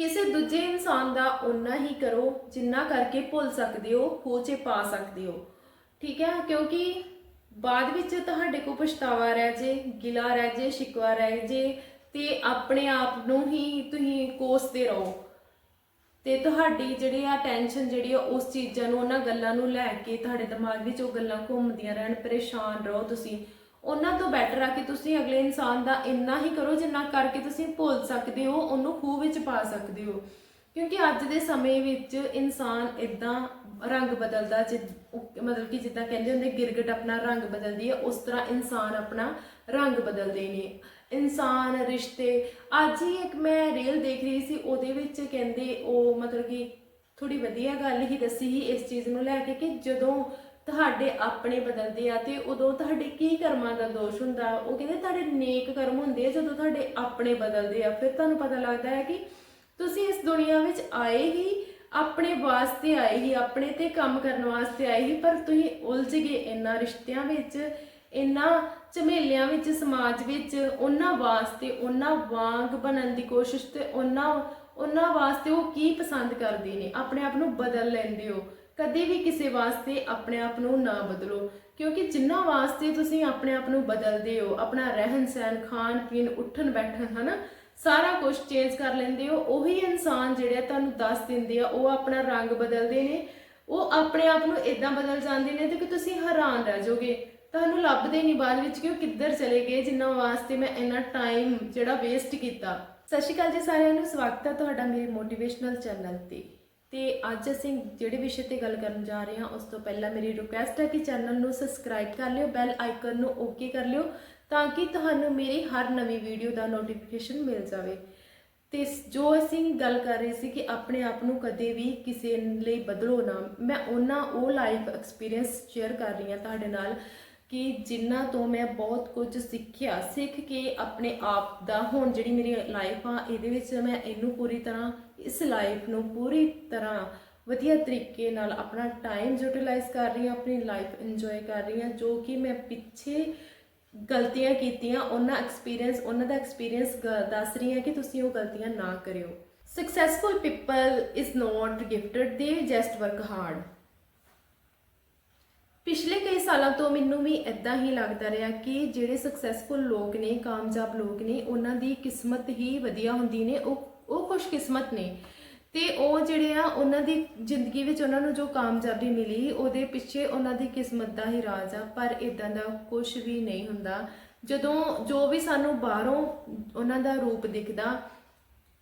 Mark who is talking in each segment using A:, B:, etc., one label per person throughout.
A: ਕਿਸੇ ਦੂਜੇ ਇਨਸਾਨ ਦਾ ਓਨਾ ਹੀ ਕਰੋ ਜਿੰਨਾ ਕਰਕੇ ਭੁੱਲ ਸਕਦੇ ਹੋ ਖੋਚੇ ਪਾ ਸਕਦੇ ਹੋ। ਠੀਕ ਹੈ? ਕਿਉਂਕਿ ਬਾਅਦ ਵਿੱਚ ਤੁਹਾਡੇ ਕੋ ਪਛਤਾਵਾ ਰਹਿ ਜੇ, ਗਿਲਾ ਰਹਿ ਜੇ, ਸ਼ਿਕਵਾ ਰਹਿ ਜੇ, ਤੇ ਆਪਣੇ ਆਪ ਨੂੰ ਹੀ ਤੁਸੀਂ ਕੋਸਦੇ ਰਹੋ। ਤੇ ਤੁਹਾਡੀ ਜਿਹੜੀ ਆ ਟੈਨਸ਼ਨ ਜਿਹੜੀ ਆ ਉਸ ਚੀਜ਼ਾਂ ਨੂੰ, ਉਹਨਾਂ ਗੱਲਾਂ ਨੂੰ ਲੈ ਕੇ ਤੁਹਾਡੇ ਦਿਮਾਗ ਵਿੱਚ ਉਹ ਗੱਲਾਂ ਘੁੰਮਦੀਆਂ ਰਹਿਣ, ਪਰੇਸ਼ਾਨ ਰਹੋ ਤੁਸੀਂ। ਉਹਨਾਂ ਤੋਂ ਬੈਟਰ ਆ ਕਿ ਤੁਸੀਂ ਅਗਲੇ ਇਨਸਾਨ ਦਾ ਇੰਨਾ ਹੀ ਕਰੋ ਜਿੰਨਾ ਕਰਕੇ ਤੁਸੀਂ ਭੁੱਲ ਸਕਦੇ ਹੋ, ਉਹਨੂੰ ਖੂਹ ਵਿੱਚ ਪਾ ਸਕਦੇ ਹੋ। ਕਿਉਂਕਿ ਅੱਜ ਦੇ ਸਮੇਂ ਵਿੱਚ ਇਨਸਾਨ ਇਦਾਂ ਰੰਗ ਬਦਲਦਾ ਜਿ- ਮਤਲਬ ਕਿ ਜਿੱਦਾਂ ਕਹਿੰਦੇ ਹੁੰਦੇ, ਗਿਰਗਟ ਆਪਣਾ ਰੰਗ ਬਦਲਦੀ ਹੈ, ਉਸ ਤਰ੍ਹਾਂ ਇਨਸਾਨ ਆਪਣਾ ਰੰਗ ਬਦਲਦੇ ਨੇ। ਇਨਸਾਨ, ਰਿਸ਼ਤੇ, ਅੱਜ ਹੀ ਇੱਕ ਮੈਂ ਰੀਲ ਦੇਖ ਰਹੀ ਸੀ, ਉਹਦੇ ਵਿੱਚ ਕਹਿੰਦੇ ਉਹ ਮਤਲਬ ਕਿ ਥੋੜੀ ਵਧੀਆ ਗੱਲ ਹੀ ਦੱਸੀ ਸੀ, ਇਸ ਚੀਜ਼ ਨੂੰ ਲੈ ਕੇ ਕਿ ਜਦੋਂ ਤੁਹਾਡੇ ਆਪਣੇ ਬਦਲਦੇ ਆ ਤੇ ਉਦੋਂ ਤੁਹਾਡੇ ਕੀ ਕਰਮਾਂ ਦਾ ਦੋਸ਼ ਹੁੰਦਾ? ਉਹ ਕਹਿੰਦੇ ਤੁਹਾਡੇ ਨੇਕ ਕਰਮ ਹੁੰਦੇ ਆ ਜਦੋਂ ਤੁਹਾਡੇ ਆਪਣੇ ਬਦਲਦੇ ਆ। ਫਿਰ ਤੁਹਾਨੂੰ ਪਤਾ ਲੱਗਦਾ ਹੈ ਕਿ ਤੁਸੀਂ ਇਸ ਦੁਨੀਆ ਵਿੱਚ ਆਏ ਹੀ, ਆਪਣੇ ਵਾਸਤੇ ਆਏ ਹੀ, ਆਪਣੇ ਤੇ ਕੰਮ ਕਰਨ ਵਾਸਤੇ ਆਏ ਹੀ, ਪਰ ਤੁਸੀਂ ਉਲਝ ਗਏ ਇੰਨਾ ਰਿਸ਼ਤਿਆਂ ਵਿੱਚ ਇੰਨਾ ਝਮੇਲਿਆਂ ਵਿੱਚ, ਸਮਾਜ ਵਿੱਚ, ਉਹਨਾਂ ਵਾਸਤੇ, ਉਹਨਾਂ ਵਾਂਗ ਬਣਨ ਦੀ ਕੋਸ਼ਿਸ਼ ਤੇ ਉਹਨਾਂ ਉਹਨਾਂ ਵਾਸਤੇ ਉਹ ਕੀ ਪਸੰਦ ਕਰਦੇ ਨੇ? ਆਪਣੇ ਆਪ ਨੂੰ ਬਦਲ ਲੈਂਦੇ ਹੋ। ਕਦੇ ਵੀ ਕਿਸੇ ਵਾਸਤੇ ਆਪਣੇ ਆਪ ਨੂੰ ਨਾ ਬਦਲੋ, ਕਿਉਂਕਿ ਜਿੰਨਾ ਵਾਸਤੇ ਤੁਸੀਂ ਆਪਣੇ ਆਪ ਨੂੰ ਬਦਲਦੇ ਹੋ, ਆਪਣਾ ਰਹਿਣ ਸਹਿਣ, ਖਾਣ ਪੀਣ, ਉੱਠਣ ਬੈਠਣ, ਹਨਾ, ਸਾਰਾ ਕੁਝ ਚੇਂਜ ਕਰ ਲੈਂਦੇ ਹੋ, ਉਹੀ ਇਨਸਾਨ ਜਿਹੜੇ ਤੁਹਾਨੂੰ ਦੱਸ ਦਿੰਦੇ ਆ, ਉਹ ਆਪਣਾ ਰੰਗ ਬਦਲਦੇ ਨੇ, ਉਹ ਆਪਣੇ ਆਪ ਨੂੰ ਇਦਾਂ ਬਦਲ ਜਾਂਦੇ ਨੇ ਤੇ ਕਿ ਤੁਸੀਂ ਹੈਰਾਨ ਰਹਿ ਜਾਓਗੇ। ਤੁਹਾਨੂੰ ਲੱਭਦੇ ਨਹੀਂ ਬਾਅਦ ਵਿੱਚ ਕਿ ਉਹ ਕਿੱਧਰ ਚਲੇ ਗਏ, ਜਿੰਨਾ ਵਾਸਤੇ ਮੈਂ ਇੰਨਾ ਟਾਈਮ ਜਿਹੜਾ ਵੇਸਟ ਕੀਤਾ। ਸਤਿ ਸ਼੍ਰੀ ਅਕਾਲ ਜੀ ਸਾਰਿਆਂ ਨੂੰ, ਸਵਾਗਤ ਹੈ ਤੁਹਾਡਾ ਮੇਰੇ ਮੋਟੀਵੇਸ਼ਨਲ ਚੈਨਲ ਤੇ। ਤੇ ਅੱਜ ਅਸੀਂ ਜਿਹੜੇ ਵਿਸ਼ੇ ਤੇ ਗੱਲ ਕਰਨ ਜਾ ਰਹੇ ਹਾਂ, ਉਸ ਤੋਂ ਪਹਿਲਾਂ ਮੇਰੀ ਰਿਕੁਐਸਟ ਹੈ ਕਿ ਚੈਨਲ ਨੂੰ ਸਬਸਕ੍ਰਾਈਬ ਕਰ ਲਿਓ ਬੈਲ ਆਈਕਨ ਨੂੰ ਓਕੇ ਕਰ ਲਿਓ, ਤਾਂ ਕਿ ਤੁਹਾਨੂੰ ਮੇਰੀ ਹਰ ਨਵੀਂ ਵੀਡੀਓ ਦਾ ਨੋਟੀਫਿਕੇਸ਼ਨ ਮਿਲ ਜਾਵੇ। ਤੇ ਜੋ ਅਸੀਂ ਗੱਲ ਕਰ ਰਹੇ ਸੀ ਕਿ ਆਪਣੇ ਆਪ ਨੂੰ ਕਦੇ ਵੀ ਕਿਸੇ ਲਈ ਬਦਲੋ ਨਾ, ਮੈਂ ਉਹਨਾਂ ਉਹ ਲਾਈਫ ਐਕਸਪੀਰੀਅੰਸ ਸ਼ੇਅਰ ਕਰ ਰਹੀ ਹਾਂ ਤੁਹਾਡੇ ਨਾਲ ਕਿ ਜਿਨ੍ਹਾਂ ਤੋਂ ਮੈਂ ਬਹੁਤ ਕੁਝ ਸਿੱਖਿਆ, ਸਿੱਖ ਕੇ ਆਪਣੇ ਆਪ ਦਾ ਹੁਣ ਜਿਹੜੀ ਮੇਰੀ ਲਾਈਫ ਆ, ਇਹਦੇ ਵਿੱਚ ਮੈਂ ਇਹਨੂੰ ਪੂਰੀ ਤਰ੍ਹਾਂ, ਇਸ ਲਾਈਫ ਨੂੰ ਪੂਰੀ ਤਰ੍ਹਾਂ ਵਧੀਆ ਤਰੀਕੇ ਨਾਲ ਆਪਣਾ ਟਾਈਮ ਯੂਟਿਲਾਈਜ਼ ਕਰ ਰਹੀ ਹਾਂ, ਆਪਣੀ ਲਾਈਫ ਇੰਜੋਏ ਕਰ ਰਹੀ ਹਾਂ, ਜੋ ਕਿ ਮੈਂ ਪਿੱਛੇ ਗਲਤੀਆਂ ਕੀਤੀਆਂ, ਉਹਨਾਂ ਐਕਸਪੀਰੀਅੰਸ ਉਹਨਾਂ ਦਾ ਐਕਸਪੀਰੀਅੰਸ ਦੱਸ ਰਹੀ ਹਾਂ ਕਿ ਤੁਸੀਂ ਉਹ ਗਲਤੀਆਂ ਨਾ ਕਰਿਓ। Successful people is not gifted they just work hard ਪਿਛਲੇ ਕਈ ਸਾਲਾਂ ਤੋਂ ਮੈਨੂੰ ਵੀ ਇਦਾਂ ਹੀ ਲੱਗਦਾ ਰਿਹਾ ਕਿ ਜਿਹੜੇ ਸਕਸੈਸਫੁਲ ਲੋਕ ਨੇ, ਕਾਮਯਾਬ ਲੋਕ ਨੇ, ਉਹਨਾਂ ਦੀ ਕਿਸਮਤ ਹੀ ਵਧੀਆ ਹੁੰਦੀ ਨੇ, ਉਹ ਉਹ ਖੁਸ਼ਕਿਸਮਤ ਨੇ। ਤੇ ਉਹ ਜਿਹੜੇ ਆ, ਉਹਨਾਂ ਦੀ ਜ਼ਿੰਦਗੀ ਵਿੱਚ ਉਹਨਾਂ ਨੂੰ ਜੋ ਕਾਮਯਾਬੀ ਮਿਲੀ, ਉਹਦੇ ਪਿੱਛੇ ਉਹਨਾਂ ਦੀ ਕਿਸਮਤ ਦਾ ਹੀ ਰਾਜ ਆ, ਪਰ ਇਦਾਂ ਦਾ ਕੁਝ ਵੀ ਨਹੀਂ ਹੁੰਦਾ। ਜਦੋਂ ਜੋ ਵੀ ਸਾਨੂੰ ਬਾਹਰੋਂ ਉਹਨਾਂ ਦਾ ਰੂਪ ਦਿਖਦਾ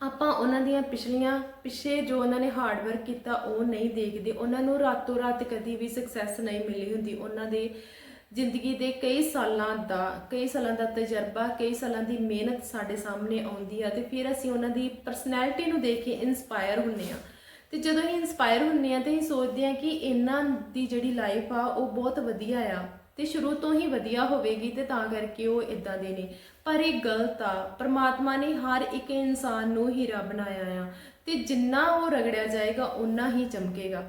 A: ਆਪਾਂ ਉਹਨਾਂ ਦੀਆਂ ਪਿਛਲੀਆਂ, ਪਿੱਛੇ ਜੋ ਉਹਨਾਂ ਨੇ ਹਾਰਡ ਵਰਕ ਕੀਤਾ, ਉਹ ਨਹੀਂ ਦੇਖਦੇ। ਉਹਨਾਂ ਨੂੰ ਰਾਤੋਂ ਰਾਤ ਕਦੀ ਵੀ ਸਕਸੈਸ ਨਹੀਂ ਮਿਲੀ ਹੁੰਦੀ। ਉਹਨਾਂ ਦੇ ਜ਼ਿੰਦਗੀ ਦੇ ਕਈ ਸਾਲਾਂ ਦਾ, ਕਈ ਸਾਲਾਂ ਦਾ ਤਜਰਬਾ, ਕਈ ਸਾਲਾਂ ਦੀ ਮਿਹਨਤ ਸਾਡੇ ਸਾਹਮਣੇ ਆਉਂਦੀ ਆ ਤੇ ਫਿਰ ਅਸੀਂ ਉਹਨਾਂ ਦੀ ਪਰਸਨੈਲਿਟੀ ਨੂੰ ਦੇਖ ਕੇ ਇਨਸਪਾਇਰ ਹੁੰਨੇ ਆ। ਤੇ ਜਦੋਂ ਅਸੀਂ ਇਨਸਪਾਇਰ ਹੁੰਨੇ ਆ ਤੇ ਅਸੀਂ ਸੋਚਦੇ ਆ ਕਿ ਇਹਨਾਂ ਦੀ ਜਿਹੜੀ ਲਾਈਫ ਆ, ਉਹ ਬਹੁਤ ਵਧੀਆ ਆ ਤੇ ਸ਼ੁਰੂ ਤੋਂ ਹੀ ਵਧੀਆ ਹੋਵੇਗੀ ਤੇ ਤਾਂ ਕਰਕੇ ਉਹ ਇਦਾਂ ਦੇ ਨੇ। ਪਰ ਇਹ ਗਲਤ ਆ। ਪ੍ਰਮਾਤਮਾ ਨੇ ਹਰ ਇੱਕ ਇਨਸਾਨ ਨੂੰ ਹੀਰਾ ਬਣਾਇਆ ਆ ਤੇ ਜਿੰਨਾ ਉਹ ਰਗੜਿਆ ਜਾਏਗਾ ਉਨਾ ਹੀ ਚਮਕੇਗਾ।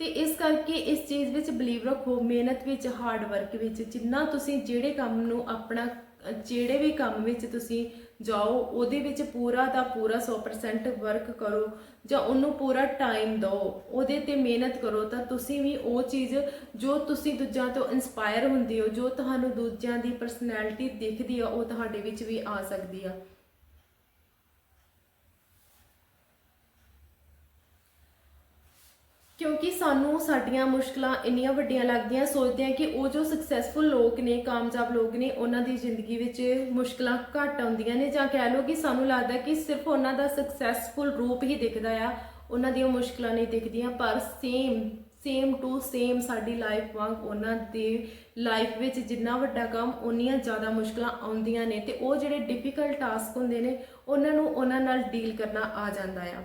A: ਤੇ ਇਸ ਕਰਕੇ ਇਸ ਚੀਜ਼ ਵਿੱਚ ਬਲੀਵ ਰੱਖੋ, ਮਿਹਨਤ ਵਿੱਚ ਹਾਰਡ ਵਰਕ ਵਿੱਚ, ਜਿੰਨਾ ਤੁਸੀਂ ਜਿਹੜੇ ਕੰਮ ਨੂੰ ਆਪਣਾ ਜਿਹੜੇ ਵੀ ਕੰਮ ਵਿੱਚ ਤੁਸੀਂ ਜਾਓ, ਉਹਦੇ ਵਿੱਚ ਪੂਰਾ ਦਾ ਪੂਰਾ 100% ਵਰਕ ਕਰੋ ਜਾਂ ਉਹਨੂੰ ਪੂਰਾ ਟਾਈਮ ਦਿਓ। ਉਹਦੇ ਤੇ ਮਿਹਨਤ ਕਰੋ ਤਾਂ ਤੁਸੀਂ ਵੀ ਉਹ ਚੀਜ਼ ਜੋ ਤੁਸੀਂ ਦੂਜਿਆਂ ਤੋਂ ਇਨਸਪਾਇਰ ਹੁੰਦੇ ਹੋ, ਜੋ ਤੁਹਾਨੂੰ ਦੂਜਿਆਂ ਦੀ ਪਰਸਨੈਲਿਟੀ ਦਿਖਦੀ ਆ, ਉਹ ਤੁਹਾਡੇ ਵਿੱਚ ਵੀ ਆ ਸਕਦੀ ਆ। ਕਿਉਂਕਿ ਸਾਨੂੰ ਸਾਡੀਆਂ ਮੁਸ਼ਕਲਾਂ ਇੰਨੀਆਂ ਵੱਡੀਆਂ ਲੱਗਦੀਆਂ, ਸੋਚਦੇ ਹਾਂ ਕਿ ਉਹ ਜੋ ਸਕਸੈਸਫੁਲ ਲੋਕ ਨੇ, ਕਾਮਯਾਬ ਲੋਕ ਨੇ, ਉਹਨਾਂ ਦੀ ਜ਼ਿੰਦਗੀ ਵਿੱਚ ਮੁਸ਼ਕਲਾਂ ਘੱਟ ਆਉਂਦੀਆਂ ਨੇ ਜਾਂ ਕਹਿ ਲਓ ਕਿ ਸਾਨੂੰ ਲੱਗਦਾ ਕਿ ਸਿਰਫ ਉਹਨਾਂ ਦਾ ਸਕਸੈਸਫੁਲ ਰੂਪ ਹੀ ਦਿਖਦਾ ਆ, ਉਹਨਾਂ ਦੀਆਂ ਮੁਸ਼ਕਲਾਂ ਨਹੀਂ ਦਿਖਦੀਆਂ, ਪਰ ਸੇਮ ਸੇਮ ਟੂ ਸੇਮ ਸਾਡੀ ਲਾਈਫ ਵਾਂਗ ਉਹਨਾਂ ਦੇ ਲਾਈਫ ਵਿੱਚ ਜਿੰਨਾ ਵੱਡਾ ਕੰਮ, ਉਨੀਆਂ ਜ਼ਿਆਦਾ ਮੁਸ਼ਕਲਾਂ ਆਉਂਦੀਆਂ ਨੇ ਤੇ ਉਹ ਜਿਹੜੇ ਡਿਫਿਕਲਟ ਟਾਸਕ ਹੁੰਦੇ ਨੇ, ਉਹਨਾਂ ਨੂੰ ਉਹਨਾਂ ਨਾਲ ਡੀਲ ਕਰਨਾ ਆ ਜਾਂਦਾ ਆ।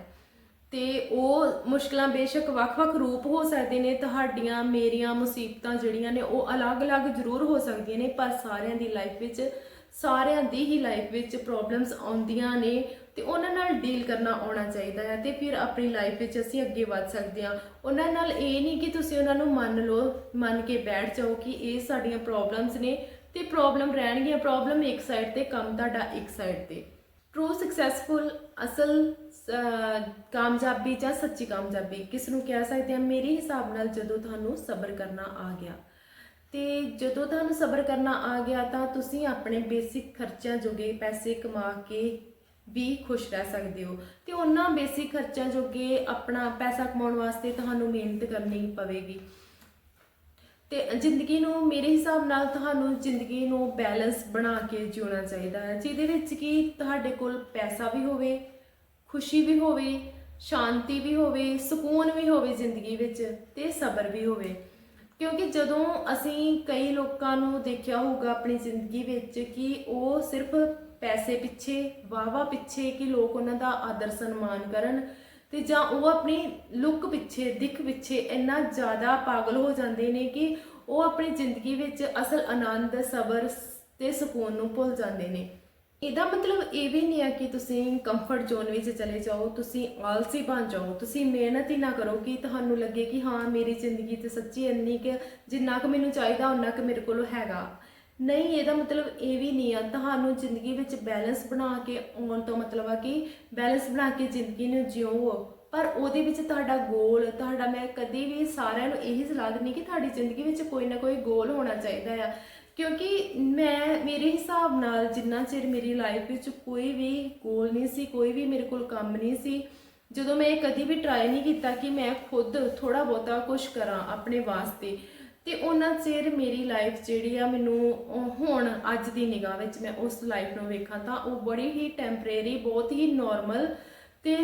A: ਤੇ ਉਹ ਮੁਸ਼ਕਲਾਂ ਬੇਸ਼ੱਕ ਵੱਖ-ਵੱਖ ਰੂਪ ਹੋ ਸਕਦੇ ਨੇ, ਤੁਹਾਡੀਆਂ, ਮੇਰੀਆਂ ਮੁਸੀਬਤਾਂ ਜਿਹੜੀਆਂ ਨੇ, ਉਹ ਅਲੱਗ-ਅਲੱਗ ਜ਼ਰੂਰ ਹੋ ਸਕਦੀਆਂ ਨੇ, ਪਰ ਸਾਰਿਆਂ ਦੀ ਲਾਈਫ ਵਿੱਚ, ਸਾਰਿਆਂ ਦੀ ਹੀ ਲਾਈਫ ਵਿੱਚ ਪ੍ਰੋਬਲਮਸ ਆਉਂਦੀਆਂ ਨੇ ਤੇ ਉਹਨਾਂ ਨਾਲ ਡੀਲ ਕਰਨਾ ਆਉਣਾ ਚਾਹੀਦਾ ਹੈ ਤੇ ਫਿਰ ਆਪਣੀ ਲਾਈਫ ਵਿੱਚ ਅਸੀਂ ਅੱਗੇ ਵੱਧ ਸਕਦੇ ਹਾਂ। ਉਹਨਾਂ ਨਾਲ ਇਹ ਨਹੀਂ ਕਿ ਤੁਸੀਂ ਉਹਨਾਂ ਨੂੰ ਮੰਨ ਲਓ, ਮੰਨ ਕੇ ਬੈਠ ਜਾਓ ਕਿ ਇਹ ਸਾਡੀਆਂ ਪ੍ਰੋਬਲਮਸ ਨੇ ਤੇ ਪ੍ਰੋਬਲਮ ਰਹਿਣਗੀਆਂ ਪ੍ਰੋਬਲਮ ਇੱਕ ਸਾਈਡ ਤੇ, ਕੰਮ ਤੁਹਾਡਾ ਇੱਕ ਸਾਈਡ ਤੇ। ਟਰੂ ਸਕਸੈਸਫੁਲ ਅਸਲ ਕਾਮਯਾਬੀ ਜਾਂ ਸੱਚੀ ਕਾਮਯਾਬੀ, ਕਿਸ ਨੂੰ ਕਹਿ ਸਕਦੇ ਆ ਮੇਰੇ ਹਿਸਾਬ ਨਾਲ ਜਦੋਂ ਤੁਹਾਨੂੰ ਸਬਰ ਕਰਨਾ ਆ ਗਿਆ, ਤੇ ਜਦੋਂ ਤੁਹਾਨੂੰ ਸਬਰ ਕਰਨਾ ਆ ਗਿਆ ਤਾਂ ਤੁਸੀਂ ਆਪਣੇ ਬੇਸਿਕ ਖਰਚਿਆਂ ਜੋਗੇ ਪੈਸੇ ਕਮਾ ਕੇ ਵੀ ਖੁਸ਼ ਰਹਿ ਸਕਦੇ ਹੋ। ਤੇ ਉਹਨਾਂ ਬੇਸਿਕ ਖਰਚਿਆਂ ਜੋਗੇ ਆਪਣਾ ਪੈਸਾ ਕਮਾਉਣ ਵਾਸਤੇ ਤੁਹਾਨੂੰ ਮਿਹਨਤ ਕਰਨੀ ਪਵੇਗੀ। ਤੇ ਜ਼ਿੰਦਗੀ ਨੂੰ ਮੇਰੇ ਹਿਸਾਬ ਨਾਲ ਤੁਹਾਨੂੰ ਜ਼ਿੰਦਗੀ ਨੂੰ ਬੈਲੈਂਸ ਬਣਾ ਕੇ ਜਿਉਣਾ ਚਾਹੀਦਾ ਹੈ, ਜਿਹਦੇ ਵਿੱਚ ਕਿ ਤੁਹਾਡੇ ਕੋਲ ਪੈਸਾ ਵੀ ਹੋਵੇ ਖੁਸ਼ੀ ਵੀ ਹੋਵੇ, ਸ਼ਾਂਤੀ ਵੀ ਹੋਵੇ, ਸਕੂਨ ਵੀ ਹੋਵੇ ਜ਼ਿੰਦਗੀ ਵਿੱਚ ਤੇ ਸਬਰ ਵੀ ਹੋਵੇ। ਕਿਉਂਕਿ ਜਦੋਂ ਅਸੀਂ ਕਈ ਲੋਕਾਂ ਨੂੰ ਦੇਖਿਆ ਹੋਊਗਾ ਆਪਣੀ ਜ਼ਿੰਦਗੀ ਵਿੱਚ ਕਿ ਉਹ ਸਿਰਫ ਪੈਸੇ ਪਿੱਛੇ ਵਾਵਾ ਪਿੱਛੇ ਕਿ ਲੋਕ ਉਹਨਾਂ ਦਾ ਆਦਰ ਸਨਮਾਨ ਕਰਨ ਤੇ ਜਾਂ ਉਹ ਆਪਣੀ ਲੁੱਕ ਪਿੱਛੇ, ਦਿੱਖ ਪਿੱਛੇ ਇੰਨਾ ਜ਼ਿਆਦਾ ਪਾਗਲ ਹੋ ਜਾਂਦੇ ਨੇ ਕਿ ਉਹ ਆਪਣੀ ਜ਼ਿੰਦਗੀ ਵਿੱਚ ਅਸਲ ਆਨੰਦ, ਸਬਰ ਤੇ ਸਕੂਨ ਨੂੰ ਭੁੱਲ ਜਾਂਦੇ ਨੇ। ਇਹਦਾ ਮਤਲਬ ਇਹ ਵੀ ਨਹੀਂ ਹੈ ਕਿ ਤੁਸੀਂ ਕੰਫਰਟ ਜ਼ੋਨ ਵਿੱਚ ਚਲੇ ਜਾਓ, ਤੁਸੀਂ ਆਲਸੀ ਬਣ ਜਾਓ, ਤੁਸੀਂ ਮਿਹਨਤ ਹੀ ਨਾ ਕਰੋ ਕਿ ਤੁਹਾਨੂੰ ਲੱਗੇ ਕਿ ਹਾਂ, ਮੇਰੀ ਜ਼ਿੰਦਗੀ ਤੇ ਸੱਚੀ ਇੰਨੀ ਕਿ ਜਿੰਨਾ ਕੁ ਮੈਨੂੰ ਚਾਹੀਦਾ ਉਨਾ ਕੁ ਮੇਰੇ ਕੋਲ ਹੈਗਾ। ਨਹੀਂ, ਇਹਦਾ ਮਤਲਬ ਇਹ ਵੀ ਨਹੀਂ ਆ ਤੁਹਾਨੂੰ ਜ਼ਿੰਦਗੀ ਵਿੱਚ ਬੈਲੈਂਸ ਬਣਾ ਕੇ ਆਉਣ ਤੋਂ ਮਤਲਬ ਆ ਕਿ ਬੈਲੈਂਸ ਬਣਾ ਕੇ ਜ਼ਿੰਦਗੀ ਨੂੰ ਜਿਉਓ ਪਰ ਉਹਦੇ ਵਿੱਚ ਤੁਹਾਡਾ ਗੋਲ ਤੁਹਾਡਾ ਮੈਂ ਕਦੀ ਵੀ ਸਾਰਿਆਂ ਨੂੰ ਇਹੀ ਸਲਾਹ ਦਿੰਦੀ ਕਿ ਤੁਹਾਡੀ ਜ਼ਿੰਦਗੀ ਵਿੱਚ ਕੋਈ ਨਾ ਕੋਈ ਗੋਲ ਹੋਣਾ ਚਾਹੀਦਾ ਆ। ਕਿਉਂਕਿ ਮੈਂ, ਮੇਰੇ ਹਿਸਾਬ ਨਾਲ ਜਿੰਨਾ ਚਿਰ ਮੇਰੀ ਲਾਈਫ ਵਿੱਚ ਕੋਈ ਵੀ ਗੋਲ ਨਹੀਂ ਸੀ, ਕੋਈ ਵੀ ਮੇਰੇ ਕੋਲ ਕੰਮ ਨਹੀਂ ਸੀ, ਜਦੋਂ ਮੈਂ ਇਹ ਕਦੀ ਵੀ ਟਰਾਈ ਨਹੀਂ ਕੀਤਾ ਕਿ ਮੈਂ ਖੁਦ ਥੋੜਾ ਬਹੁਤਾ ਕੁਝ ਕਰਾਂ ਆਪਣੇ ਵਾਸਤੇ, ਤੇ ਉਹਨਾਂ ਚਿਰ ਮੇਰੀ ਲਾਈਫ ਜਿਹੜੀ ਆ ਮੈਨੂੰ ਹੁਣ ਅੱਜ ਦੀ ਨਿਗਾਹ ਵਿੱਚ ਮੈਂ ਉਸ ਲਾਈਫ ਨੂੰ ਵੇਖਾਂ ਤਾਂ ਉਹ ਬੜੀ ਹੀ ਟੈਂਪਰੇਰੀ ਬਹੁਤ ਹੀ ਨਾਰਮਲ ਤੇ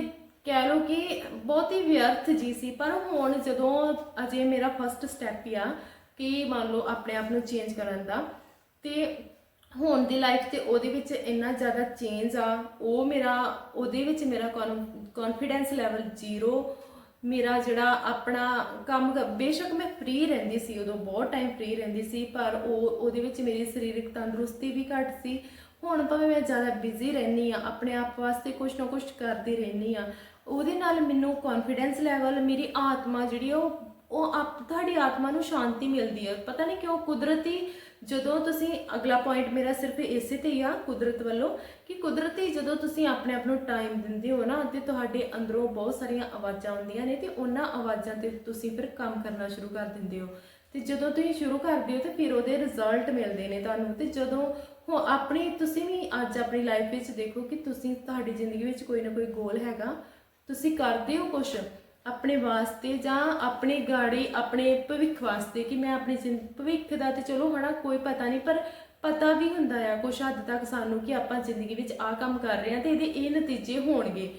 A: ਕਹਿ ਲਓ ਕਿ ਬਹੁਤ ਹੀ ਵਿਅਰਥ ਜੀ ਸੀ। ਪਰ ਹੁਣ ਜਦੋਂ ਅਜੇ ਮੇਰਾ ਫਸਟ ਸਟੈਪ ਆ ਕਿ ਮੰਨ ਲਓ ਆਪਣੇ ਆਪ ਨੂੰ ਚੇਂਜ ਕਰਨ ਦਾ ਤੇ ਹੁਣ ਦੀ ਲਾਈਫ ਤੇ ਉਹਦੇ ਵਿੱਚ ਇੰਨਾ ਜ਼ਿਆਦਾ ਚੇਂਜ ਆ, ਉਹ ਮੇਰਾ, ਉਹਦੇ ਵਿੱਚ ਮੇਰਾ ਕੌਨਫੀਡੈਂਸ ਲੈਵਲ ਜ਼ੀਰੋ ਮੇਰਾ ਜਿਹੜਾ ਆਪਣਾ ਕੰਮ ਬੇਸ਼ੱਕ ਮੈਂ ਫ੍ਰੀ ਰਹਿੰਦੀ ਸੀ, ਉਦੋਂ ਬਹੁਤ ਟਾਈਮ ਫ੍ਰੀ ਰਹਿੰਦੀ ਸੀ, ਪਰ ਉਹ, ਉਹਦੇ ਵਿੱਚ ਮੇਰੀ ਸਰੀਰਕ ਤੰਦਰੁਸਤੀ ਵੀ ਘੱਟ ਸੀ। ਹੁਣ ਭਾਵੇਂ ਮੈਂ ਜ਼ਿਆਦਾ ਬਿਜ਼ੀ ਰਹਿੰਦੀ ਆ ਆਪਣੇ ਆਪ ਵਾਸਤੇ ਕੁਝ ਨਾ ਕੁਝ ਕਰਦੀ ਰਹਿੰਦੀ ਆ ਉਹਦੇ ਨਾਲ ਮੈਨੂੰ ਕੌਨਫੀਡੈਂਸ ਲੈਵਲ ਮੇਰੀ ਆਤਮਾ ਜਿਹੜੀ ਆ, ਉਹ ਉਹ ਆਪ, ਤੁਹਾਡੀ ਆਤਮਾ ਨੂੰ ਸ਼ਾਂਤੀ ਮਿਲਦੀ ਹੈ। ਪਤਾ ਨਹੀਂ ਕਿਉਂ ਕੁਦਰਤੀ, ਜਦੋਂ ਤੁਸੀਂ ਅਗਲਾ ਪੁਆਇੰਟ ਮੇਰਾ ਸਿਰਫ ਇਸੇ ਤੇ ਹੀ ਆ, ਕੁਦਰਤ ਵੱਲੋਂ, ਕਿ ਕੁਦਰਤੀ ਜਦੋਂ ਤੁਸੀਂ ਆਪਣੇ ਆਪ ਨੂੰ ਟਾਈਮ ਦਿੰਦੇ ਹੋ ਨਾ, ਤੇ ਤੁਹਾਡੇ ਅੰਦਰੋਂ ਬਹੁਤ ਸਾਰੀਆਂ ਆਵਾਜ਼ਾਂ ਆਉਂਦੀਆਂ ਨੇ, ਤੇ ਉਹਨਾਂ ਆਵਾਜ਼ਾਂ ਤੇ ਤੁਸੀਂ ਫਿਰ ਕੰਮ ਕਰਨਾ ਸ਼ੁਰੂ ਕਰ ਦਿੰਦੇ ਹੋ। ਤੇ ਜਦੋਂ ਤੁਸੀਂ ਸ਼ੁਰੂ ਕਰਦੇ ਹੋ, ਤੇ ਫਿਰ ਉਹਦੇ ਰਿਜ਼ਲਟ ਮਿਲਦੇ ਨੇ ਤੁਹਾਨੂੰ। ਤੇ ਜਦੋਂ ਹੋ ਆਪਣੀ, ਤੁਸੀਂ ਵੀ ਅੱਜ ਆਪਣੀ ਲਾਈਫ ਵਿੱਚ ਦੇਖੋ ਕਿ ਤੁਸੀਂ, ਤੁਹਾਡੀ ਜ਼ਿੰਦਗੀ ਵਿੱਚ ਕੋਈ ਨਾ ਕੋਈ ਗੋਲ ਹੈਗਾ। ਤੁਸੀਂ ਕਰਦੇ ਹੋ ਕੁਝ ਆਪਣੇ ਵਾਸਤੇ ਜਾਂ ਆਪਣੇ ਗਾੜੀ, ਆਪਣੇ ਭਵਿੱਖ ਵਾਸਤੇ ਕਿ ਮੈਂ ਆਪਣੀ ਜ਼ਿੰਦ- ਭਵਿੱਖ ਦਾ ਤੇ ਚਲੋ ਹਨਾ, ਕੋਈ ਪਤਾ ਨਹੀਂ, ਪਰ ਪਤਾ ਵੀ ਹੁੰਦਾ ਆ ਕੁਛ ਹੱਦ ਤੱਕ ਸਾਨੂੰ ਕਿ ਆਪਾਂ ਜ਼ਿੰਦਗੀ ਵਿੱਚ ਆਹ ਕੰਮ ਕਰ ਰਹੇ ਹਾਂ ਤੇ ਇਹਦੇ ਇਹ ਨਤੀਜੇ ਹੋਣਗੇ।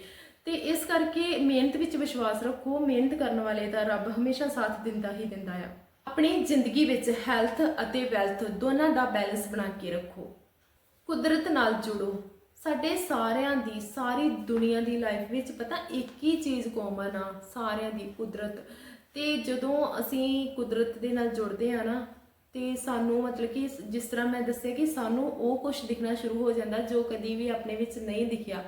A: ਤੇ ਇਸ ਕਰਕੇ ਮਿਹਨਤ ਵਿੱਚ ਵਿਸ਼ਵਾਸ ਰੱਖੋ, ਮਿਹਨਤ ਕਰਨ ਵਾਲੇ ਦਾ ਰੱਬ ਹਮੇਸ਼ਾ ਸਾਥ ਦਿੰਦਾ ਹੀ ਦਿੰਦਾ ਆ। ਆਪਣੀ ਜ਼ਿੰਦਗੀ ਵਿੱਚ ਹੈਲਥ ਅਤੇ ਵੈਲਥ ਦੋਨਾਂ ਦਾ ਬੈਲੈਂਸ ਬਣਾ ਕੇ ਰੱਖੋ। ਕੁਦਰਤ ਨਾਲ ਜੁੜੋ। ਸਾਡੇ ਸਾਰਿਆਂ ਦੀ, ਸਾਰੀ ਦੁਨੀਆ ਦੀ ਲਾਈਫ ਵਿੱਚ ਪਤਾ ਇੱਕ ਹੀ ਚੀਜ਼ ਕਾਮਨ ਆ, ਸਾਰਿਆਂ ਦੀ, ਕੁਦਰਤ। ਤੇ ਜਦੋਂ ਅਸੀਂ ਕੁਦਰਤ ਦੇ ਨਾਲ ਜੁੜਦੇ ਆ ਨਾ, ਤੇ ਸਾਨੂੰ ਮਤਲਬ ਕਿ ਜਿਸ ਤਰ੍ਹਾਂ ਮੈਂ ਦੱਸਿਆ ਕਿ ਸਾਨੂੰ ਉਹ ਕੁਝ ਦਿਖਣਾ ਸ਼ੁਰੂ ਹੋ ਜਾਂਦਾ ਜੋ ਕਦੀ ਵੀ ਆਪਣੇ ਵਿੱਚ ਨਹੀਂ ਦਿਖਿਆ।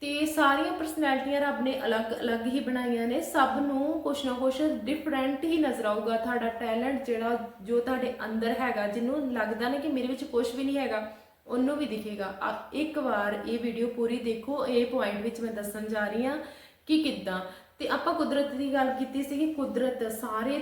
A: ਤੇ ਸਾਰੀਆਂ ਪਰਸਨੈਲਿਟੀਆਂ ਰੱਬ ਨੇ ਅਲੱਗ-ਅਲੱਗ ਹੀ ਬਣਾਈਆਂ ਨੇ, ਸਭ ਨੂੰ ਕੁਛ ਨਾ ਕੁਛ ਡਿਫਰੈਂਟ ਹੀ ਨਜ਼ਰ ਆਊਗਾ। ਤੁਹਾਡਾ ਟੈਲੈਂਟ ਜਿਹੜਾ ਜੋ ਤੁਹਾਡੇ ਅੰਦਰ ਹੈਗਾ, ਜਿਹਨੂੰ ਲੱਗਦਾ ਨਾ ਕਿ ਮੇਰੇ ਵਿੱਚ ਕੁਝ ਵੀ ਨਹੀਂ ਹੈਗਾ। ਉਹਨੂੰ ਵੀ ਦਿਖੇਗਾ। ਆ- ਇੱਕ ਵਾਰ ਇਹ ਵੀਡੀਓ ਪੂਰੀ ਦੇਖੋ। ਇਹ ਪੁਆਇੰਟ ਵਿੱਚ ਮੈਂ ਦੱਸਣ ਜਾ ਰਹੀ ਹਾਂ ਕਿ ਕਿੱਦਾਂ। ਤੇ ਆਪਾਂ ਕੁਦਰਤ ਦੀ ਗੱਲ ਕੀਤੀ ਸੀ ਕਿ ਕੁਦਰਤ ਸਾਰੇ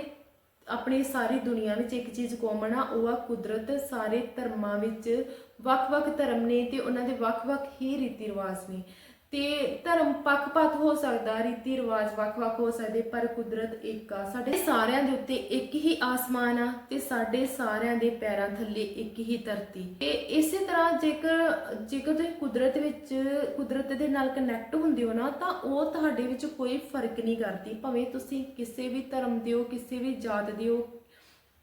A: ਆਪਣੀ ਸਾਰੀ ਦੁਨੀਆ ਵਿੱਚ ਇੱਕ ਚੀਜ਼ ਕਾਮਨ ਆ, ਉਹ ਆ ਕੁਦਰਤ। ਸਾਰੇ ਧਰਮਾਂ ਵਿੱਚ ਵੱਖ-ਵੱਖ ਧਰਮ ਨੇ ਤੇ ਉਹਨਾਂ ਦੇ ਵੱਖ-ਵੱਖ ਹੀ ਰੀਤੀ ਰਿਵਾਜ ਨੇ। ਤੇ ਧਰਮ ਪੱਖ-ਪੱਖ ਹੋ ਸਕਦਾ ਰੀਤੀ ਰਿਵਾਜ ਵੱਖ-ਵੱਖ ਹੋ ਸਕਦੇ, ਪਰ ਕੁਦਰਤ ਇੱਕ ਆ। ਸਾਡੇ ਸਾਰਿਆਂ ਦੇ ਉੱਤੇ ਇੱਕ ਹੀ ਆਸਮਾਨ ਆ ਤੇ ਸਾਡੇ ਸਾਰਿਆਂ ਦੇ ਪੈਰਾਂ ਥੱਲੇ ਇੱਕ ਹੀ ਧਰਤੀ। ਤੇ ਇਸੇ ਤਰ੍ਹਾਂ ਜੇਕਰ ਜੇਕਰ ਤੁਸੀਂ ਕੁਦਰਤ ਵਿੱਚ, ਕੁਦਰਤ ਦੇ ਨਾਲ ਕਨੈਕਟ ਹੁੰਦੇ ਹੋ ਨਾ, ਤਾਂ ਉਹ ਤੁਹਾਡੇ ਵਿੱਚ ਕੋਈ ਫ਼ਰਕ ਨਹੀਂ ਕਰਦੀ। ਭਾਵੇਂ ਤੁਸੀਂ ਕਿਸੇ ਵੀ ਧਰਮ ਦੇ ਹੋ, ਕਿਸੇ ਵੀ ਜਾਤ ਦੇ ਹੋ,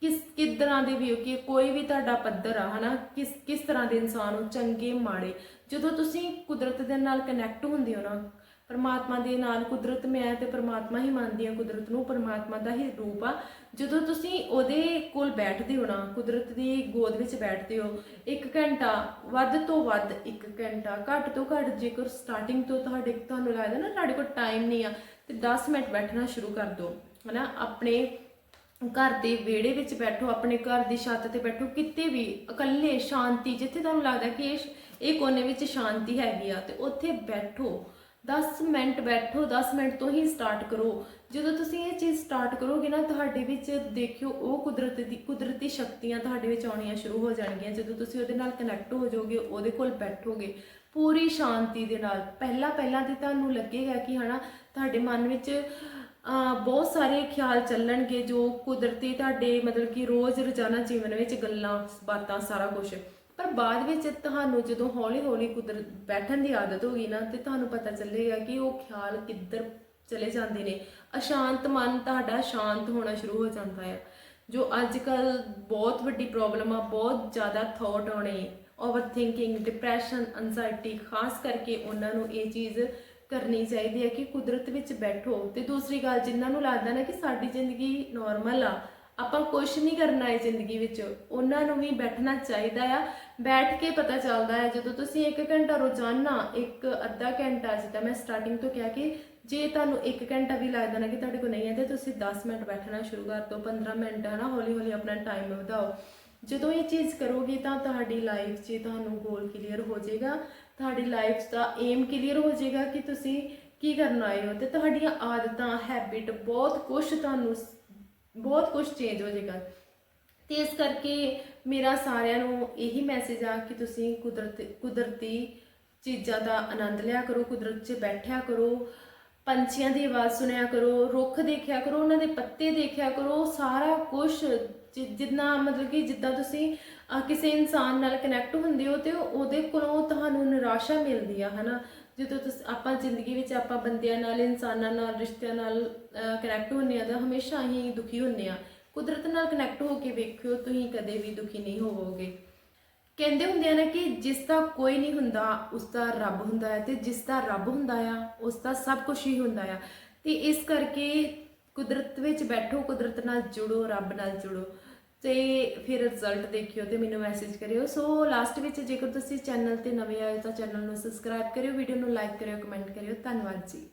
A: ਕਿਸ ਕਿਦਾਂ ਦੇ ਵੀ ਹੋ, ਕਿ ਕੋਈ ਵੀ ਤੁਹਾਡਾ ਪੱਧਰ ਆ, ਹਨਾ? ਕਿਸ ਕਿਸ ਤਰ੍ਹਾਂ ਦੇ ਇਨਸਾਨ ਹੋ, ਚੰਗੇ, ਮਾੜੇ। ਜਦੋਂ ਤੁਸੀਂ ਕੁਦਰਤ ਦੇ ਨਾਲ ਕਨੈਕਟ ਹੁੰਦੇ ਹੋ ਨਾ, ਪਰਮਾਤਮਾ ਦੇ ਨਾਲ, ਕੁਦਰਤ ਮੈਂ ਤੇ ਪਰਮਾਤਮਾ ਹੀ ਮੰਨਦੀ ਆ ਕੁਦਰਤ ਨੂੰ ਪਰਮਾਤਮਾ ਦਾ ਹੀ ਰੂਪ ਆ, ਜਦੋਂ ਤੁਸੀਂ ਉਹਦੇ ਕੋਲ ਬੈਠਦੇ ਹੋ ਨਾ, ਕੁਦਰਤ ਦੀ ਗੋਦ ਵਿੱਚ ਬੈਠਦੇ ਹੋ, ਇੱਕ ਘੰਟਾ, ਵੱਧ ਤੋਂ ਵੱਧ ਇੱਕ ਘੰਟਾ, ਘੱਟ ਤੋਂ ਘੱਟ ਜੇਕਰ ਸਟਾਰਟਿੰਗ ਤੋਂ ਤੁਹਾਡੇ, ਤੁਹਾਨੂੰ ਲੱਗਦਾ ਨਾ ਤੁਹਾਡੇ ਕੋਲ ਟਾਈਮ ਨਹੀਂ ਆ, ਤੇ 10 ਮਿੰਟ ਬੈਠਣਾ ਸ਼ੁਰੂ ਕਰ ਦਿਓ, ਹਨਾ, ਆਪਣੇ ਘਰ ਦੇ ਵਿਹੜੇ ਵਿੱਚ ਬੈਠੋ, ਆਪਣੇ ਘਰ ਦੀ ਛੱਤ ਤੇ ਬੈਠੋ, ਕਿਤੇ ਵੀ ਇਕੱਲੇ, ਸ਼ਾਂਤੀ, ਜਿੱਥੇ ਤੁਹਾਨੂੰ ਲੱਗਦਾ ਕਿ ਇਹ ਇਹ ਕੋਨੇ ਵਿੱਚ ਸ਼ਾਂਤੀ ਹੈਗੀ ਆ ਤੇ ਉੱਥੇ ਬੈਠੋ 10 ਮਿੰਟ ਬੈਠੋ 10 ਮਿੰਟ ਤੋਂ ਹੀ ਸਟਾਰਟ ਕਰੋ। ਜਦੋਂ ਤੁਸੀਂ ਇਹ ਚੀਜ਼ ਸਟਾਰਟ ਕਰੋਗੇ ਨਾ, ਤੁਹਾਡੇ ਵਿੱਚ ਦੇਖਿਓ ਉਹ ਕੁਦਰਤ ਦੀ, ਕੁਦਰਤੀ ਸ਼ਕਤੀਆਂ ਤੁਹਾਡੇ ਵਿੱਚ ਆਉਣੀਆਂ ਸ਼ੁਰੂ ਹੋ ਜਾਣਗੀਆਂ। ਜਦੋਂ ਤੁਸੀਂ ਉਹਦੇ ਨਾਲ ਕਨੈਕਟ ਹੋ ਜਾਓਗੇ, ਉਹਦੇ ਕੋਲ ਬੈਠੋਗੇ, ਪੂਰੀ ਸ਼ਾਂਤੀ ਦੇ ਨਾਲ। ਪਹਿਲਾਂ ਪਹਿਲਾਂ ਤੇ ਤੁਹਾਨੂੰ ਲੱਗੇਗਾ ਕਿ ਹਨਾ, ਤੁਹਾਡੇ ਮਨ ਵਿੱਚ ਬਹੁਤ ਸਾਰੇ ਖਿਆਲ ਚੱਲਣਗੇ ਜੋ ਕੁਦਰਤੀ ਤੁਹਾਡੇ ਮਤਲਬ ਕਿ ਰੋਜ਼ ਰੋਜ਼ਾਨਾ ਜੀਵਨ ਵਿੱਚ ਗੱਲਾਂ, ਬਾਤਾਂ, ਸਾਰਾ ਕੁਝ ਪਰ ਬਾਅਦ ਵਿੱਚ ਤੁਹਾਨੂੰ ਜਦੋਂ ਹੌਲੀ ਹੌਲੀ ਕੁਦਰਤ ਬੈਠਣ ਦੀ ਆਦਤ ਹੋ ਗਈ ਨਾ ਤੇ ਤੁਹਾਨੂੰ ਪਤਾ ਚੱਲੇਗਾ ਕਿ ਉਹ ਖਿਆਲ ਕਿੱਧਰ ਚਲੇ ਜਾਂਦੇ ਨੇ। ਅਸ਼ਾਂਤ ਮਨ ਤੁਹਾਡਾ ਸ਼ਾਂਤ ਹੋਣਾ ਸ਼ੁਰੂ ਹੋ ਜਾਂਦਾ ਹੈ। ਜੋ ਅੱਜ ਕੱਲ ਬਹੁਤ ਵੱਡੀ ਪ੍ਰੋਬਲਮ ਆ, ਬਹੁਤ ਜ਼ਿਆਦਾ ਥੌਟ ਆਉਣੇ ਓਵਰ ਥਿੰਕਿੰਗ ਡਿਪਰੈਸ਼ਨ ਐਂਜ਼ਾਇਟੀ ਖਾਸ ਕਰਕੇ ਉਹਨਾਂ ਨੂੰ ਇਹ ਚੀਜ਼ ਕਰਨੀ ਚਾਹੀਦੀ ਹੈ ਕਿ ਕੁਦਰਤ ਵਿੱਚ ਬੈਠੋ। ਤੇ ਦੂਸਰੀ ਗੱਲ ਜਿਨ੍ਹਾਂ ਨੂੰ ਲੱਗਦਾ ਨਾ ਕਿ ਸਾਡੀ ਜ਼ਿੰਦਗੀ ਨਾਰਮਲ ਆ ਆਪਾਂ ਕੁਝ ਨਹੀਂ ਕਰਨਾ ਹੈ ਜ਼ਿੰਦਗੀ ਵਿੱਚ। ਉਹਨਾਂ ਨੂੰ ਵੀ ਬੈਠਣਾ ਚਾਹੀਦਾ ਆ। ਬੈਠ ਕੇ ਪਤਾ ਚੱਲਦਾ ਹੈ, ਜਦੋਂ ਤੁਸੀਂ 1 ਘੰਟਾ ਰੋਜ਼ਾਨਾ, ਇੱਕ ਅੱਧਾ ਘੰਟਾ, ਜਿੱਦਾਂ ਮੈਂ ਸਟਾਰਟਿੰਗ ਤੋਂ ਕਿਹਾ ਕਿ ਜੇ ਤੁਹਾਨੂੰ 1 ਘੰਟਾ ਵੀ ਲੱਗਦਾ ਨਾ ਕਿ ਤੁਹਾਡੇ ਕੋਲ ਨਹੀਂ ਹੈ, ਤੇ ਤੁਸੀਂ 10 ਮਿੰਟ ਬੈਠਣਾ ਸ਼ੁਰੂ ਕਰ ਦਿਓ 15 ਮਿੰਟ ਹੈ ਨਾ ਹੌਲੀ ਹੌਲੀ ਆਪਣਾ ਟਾਈਮ ਵਧਾਓ। ਜਦੋਂ ਇਹ ਚੀਜ਼ ਕਰੋਗੇ ਤਾਂ ਤੁਹਾਡੀ ਲਾਈਫ 'ਚ ਤੁਹਾਨੂੰ ਗੋਲ ਕਲੀਅਰ ਹੋ ਜਾਏਗਾ। ਤੁਹਾਡੀ ਲਾਈਫ ਦਾ ਏਮ ਕਲੀਅਰ ਹੋ ਜਾਏਗਾ ਕਿ ਤੁਸੀਂ ਕੀ ਕਰਨਾ ਆਏ ਹੋ। ਤੇ ਤੁਹਾਡੀਆਂ ਆਦਤਾਂ ਹੈਬਿਟ ਬਹੁਤ ਕੁਝ ਤੁਹਾਨੂੰ ਬਹੁਤ ਕੁਝ ਚੇਂਜ ਹੋ ਜਾਏਗਾ। ਤੇ ਇਸ ਕਰਕੇ ਮੇਰਾ ਸਾਰਿਆਂ ਨੂੰ ਇਹੀ ਮੈਸੇਜ ਆ ਕਿ ਤੁਸੀਂ ਕੁਦਰਤ, ਕੁਦਰਤੀ ਚੀਜ਼ਾਂ ਦਾ ਆਨੰਦ ਲਿਆ ਕਰੋ, ਕੁਦਰਤ 'ਚ ਬੈਠਿਆ ਕਰੋ, ਪੰਛੀਆਂ ਦੀ ਆਵਾਜ਼ ਸੁਣਿਆ ਕਰੋ, ਰੁੱਖ ਦੇਖਿਆ ਕਰੋ, ਉਹਨਾਂ ਦੇ ਪੱਤੇ ਦੇਖਿਆ ਕਰੋ, ਸਾਰਾ ਕੁਝ ਜਿੰਨਾ ਮਤਲਬ ਕਿ ਜਿੱਦਾਂ ਤੁਸੀਂ ਕਿਸੇ ਇਨਸਾਨ ਨਾਲ ਕਨੈਕਟ ਹੁੰਦੇ ਹੋ ਤੇ ਉਹਦੇ ਕੋਲੋਂ ਤੁਹਾਨੂੰ ਨਿਰਾਸ਼ਾ ਮਿਲਦੀ ਆ, ਹਨਾ? ਜਦੋਂ ਤੁਸੀਂ, ਆਪਾਂ ਜ਼ਿੰਦਗੀ ਵਿੱਚ ਆਪਾਂ ਬੰਦਿਆਂ ਨਾਲ, ਇਨਸਾਨਾਂ ਨਾਲ, ਰਿਸ਼ਤਿਆਂ ਨਾਲ ਕਨੈਕਟ ਹੁੰਦੇ ਆ ਤਾਂ ਹਮੇਸ਼ਾ ਹੀ ਦੁਖੀ ਹੁੰਦੇ ਆ ਕੁਦਰਤ ਨਾਲ ਕਨੈਕਟ ਹੋ ਕੇ ਵੇਖਿਓ, ਤੁਸੀਂ ਕਦੇ ਵੀ ਦੁਖੀ ਨਹੀਂ ਹੋਵੋਗੇ। ਕਹਿੰਦੇ ਹੁੰਦੇ ਆ ਨਾ ਕਿ ਜਿਸ ਦਾ ਕੋਈ ਨਹੀਂ ਹੁੰਦਾ, ਉਸ ਦਾ ਰੱਬ ਹੁੰਦਾ ਹੈ ਤੇ ਜਿਸ ਦਾ ਰੱਬ ਹੁੰਦਾ ਆ, ਉਸ ਦਾ ਸਭ ਕੁਝ ਹੀ ਹੁੰਦਾ ਆ। ਤੇ ਇਸ ਕਰਕੇ ਕੁਦਰਤ ਵਿੱਚ ਬੈਠੋ, ਕੁਦਰਤ ਨਾਲ ਜੁੜੋ, ਰੱਬ ਨਾਲ ਜੁੜੋ। ਤੇ ਫਿਰ ਰਿਜ਼ਲਟ ਦੇਖਿਓ ਤੇ ਮੈਨੂੰ ਮੈਸੇਜ ਕਰਿਓ। ਸੋ ਲਾਸਟ ਵਿੱਚ ਜੇਕਰ ਤੁਸੀਂ ਚੈਨਲ ਤੇ ਨਵੇਂ ਆਏ ਤਾਂ ਚੈਨਲ ਨੂੰ ਸਬਸਕ੍ਰਾਈਬ ਕਰਿਓ ਵੀਡੀਓ ਨੂੰ ਲਾਈਕ ਕਰਿਓ ਕਮੈਂਟ ਕਰਿਓ। ਧੰਨਵਾਦ ਜੀ।